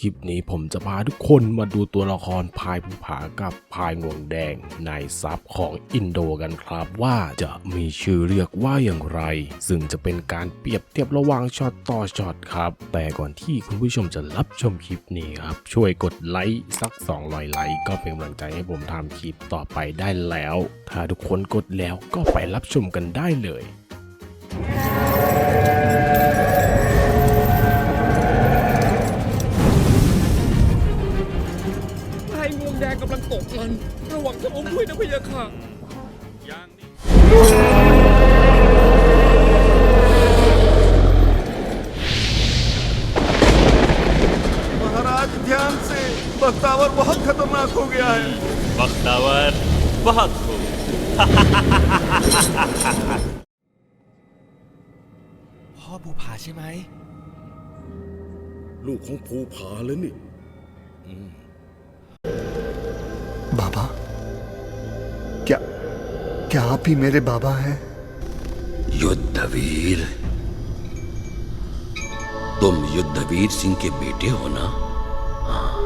คลิปนี้ผมจะพาทุกคนมาดูตัวละครพายภูผากับพายงวงแดงในซับของอินโดกันครับว่าจะมีชื่อเรียกว่าอย่างไร ซึ่งจะเป็นการเปรียบเทียบระหว่างช็อตต่อช็อตครับ แต่ก่อนที่คุณผู้ชมจะรับชมคลิปนี้ครับ ช่วยกดไลค์สัก 200 ไลค์ก็เป็นกำลังใจให้ผมทำคลิปต่อไปได้แล้ว ถ้าทุกคนกดแล้วก็ไปรับชมกันได้เลย ดงกำลังตกลัน ระวังพระองค์ด้วยนะพะยะค่ะอย่างนี้ महाराज ध्यान से बख्तावर बहुत खतरनाक हो गया है बख्तावर बहुत खूब พ่อภูผาใช่ไหม ลูกของภูผาเลยนี่ क्या आप ही मेरे बाबा हैं? युद्धवीर। तुम युद्धवीर सिंह के बेटे हो ना? हाँ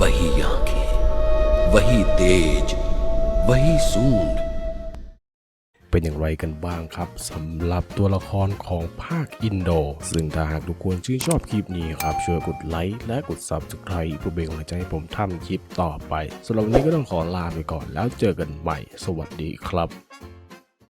वही आँखें, वही तेज, वही सूंड। เป็นอย่างไรกันบ้างครับสำหรับตัวละครของภาคอินโด ซึ่งถ้าหากทุกคนชื่นชอบคลิปนี้ครับช่วยกดไลค์และกด Subscribe เพื่อเป็นกำลังใจให้ผมทำคลิปต่อไปสำหรับวันนี้ก็ต้องขอลาไปก่อนแล้วเจอกันใหม่ สวัสดีครับ